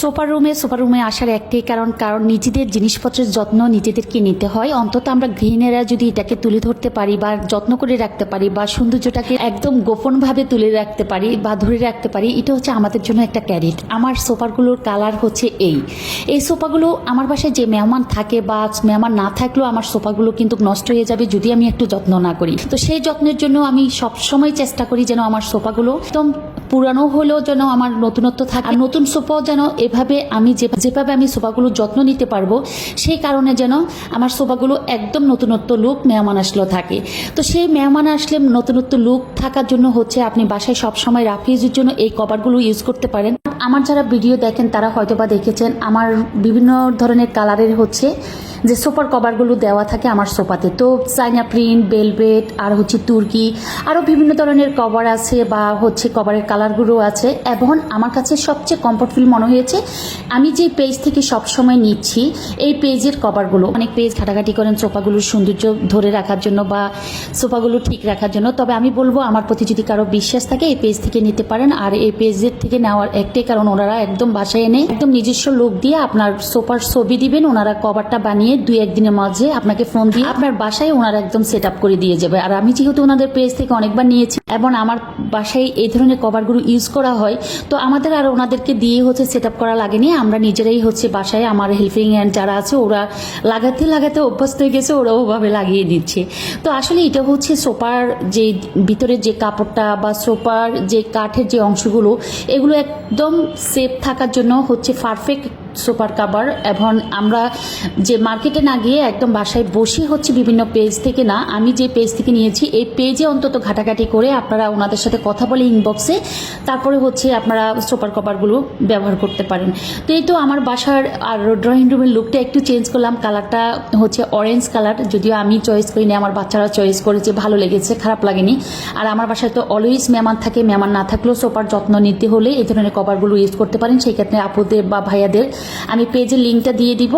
সোফার রুমে সোফার রুমে আসার একটাই কারণ কারণ নিজেদের জিনিসপত্রের যত্ন নিজেদেরকে নিতে হয়। অন্তত আমরা গৃহিণীরা যদি এটাকে তুলে ধরতে পারি বা যত্ন করে রাখতে পারি বা সৌন্দর্যটাকে একদম গোপনভাবে তুলে রাখতে পারি বা ধরে রাখতে পারি, এটা হচ্ছে আমাদের জন্য একটা ক্যারিট। আমার সোফাগুলোর কালার হচ্ছে এই। এই সোফাগুলো আমার বাসায় যে মেহমান থাকে বা মেহমান না থাকলেও আমার সোফাগুলো কিন্তু নষ্ট হয়ে যাবে যদি আমি একটু যত্ন না করি। তো সেই যত্নের জন্য আমি সবসময় চেষ্টা করি যেন আমার সোফাগুলো একদম পুরানো হলেও যেন আমার নতুনত্ব থাকে, আর নতুন সোফাও যেন এভাবে আমি যে যেভাবে আমি সোফাগুলোর যত্ন নিতে পারব, সেই কারণে যেন আমার সোফাগুলো একদম নতুনত্ব লুক মেহমান আসলেও থাকে। তো সেই মেহমান আসলে নতুনত্ব লুক থাকার জন্য হচ্ছে আপনি বাসায় সবসময় রাফিউজের জন্য এই কভারগুলো ইউজ করতে পারেন। আমার যারা ভিডিও দেখেন, তারা হয়তোবা দেখেছেন, আমার বিভিন্ন ধরনের কালারের হচ্ছে যে সোফার কভারগুলো দেওয়া থাকে আমার সোফাতে। তো চাইনা প্রিন্ট বেলভেট আর হচ্ছে তুর্কি আরও বিভিন্ন ধরনের কভার আছে বা হচ্ছে কভারের কালারগুলো আছে। এবং আমার কাছে সবচেয়ে কমফোর্ট ফিল মনে হয়েছে, আমি যে পেজ থেকে সবসময় নিচ্ছি, এই পেজের কভারগুলো, অনেক পেজ ঘাটাঘাটি করেন সোফাগুলোর সৌন্দর্য ধরে রাখার জন্য বা সোফাগুলো ঠিক রাখার জন্য। তবে আমি বলব, আমার প্রতি যদি কারও বিশ্বাস থাকে, এই পেজ থেকে নিতে পারেন। আর এই পেজের থেকে নেওয়ার একটাই কারণ, ওনারা একদম বাসায় এনে একদম নিজস্ব লোক দিয়ে আপনার সোফার ছবি দিবেন, ওনারা কভারটা বানিয়ে দুই একদিনের মাঝে আপনাকে ফোন দিয়ে আপনার বাসায় ওনারা একদম সেট আপ করে দিয়ে যাবে। আর আমি যেহেতু ওনাদের পেজ থেকে অনেকবার নিয়েছি এবং আমার বাসায় এই ধরনের কভারগুলো ইউজ করা হয়, তো আমাদের আর ওনাদেরকে দিয়ে হচ্ছে সেট আপ করা লাগেনি। আমরা নিজেরাই হচ্ছে বাসায় আমার হেল্পিং হ্যান্ড যারা আছে, ওরা লাগাতে লাগাতে অভ্যস্ত হয়ে গেছে, ওরা ওভাবে লাগিয়ে দিচ্ছে। তো আসলে এটা হচ্ছে সোপার যে ভিতরের যে কাপড়টা বা সোপার যে কাঠের যে অংশগুলো, এগুলো একদম সেফ থাকার জন্য হচ্ছে পারফেক্ট সুপার কাভার এবং আমরা যে মার্কেটে না গিয়ে একদম বাসায় বসে হচ্ছে বিভিন্ন পেজ থেকে না, আমি যে পেজ থেকে নিয়েছি, এই পেজে অন্তত ঘাটাঘাটি করে আপনারা ওনাদের সাথে কথা বলে ইনবক্সে তারপরে হচ্ছে আপনারা সুপার কভারগুলো ব্যবহার করতে পারেন। তো এই তো আমার বাসার আর ড্রয়িং রুমের লুকটা একটু চেঞ্জ করলাম কালারটা হচ্ছে অরেঞ্জ কালার যদিও আমি চয়েস করিনি, আমার বাচ্চারা চয়েস করেছে, ভালো লেগেছে, খারাপ লাগেনি। আর আমার বাসায় তো অলওয়েজ মেহমান থাকে, মেহমান না থাকলেও সোপার যত্ন নিতে হলে এই ধরনের কভারগুলো ইউজ করতে পারেন। সেই ক্ষেত্রে আপুদের বা ভাইয়াদের আমি পেজের লিঙ্কটা দিয়ে দিব।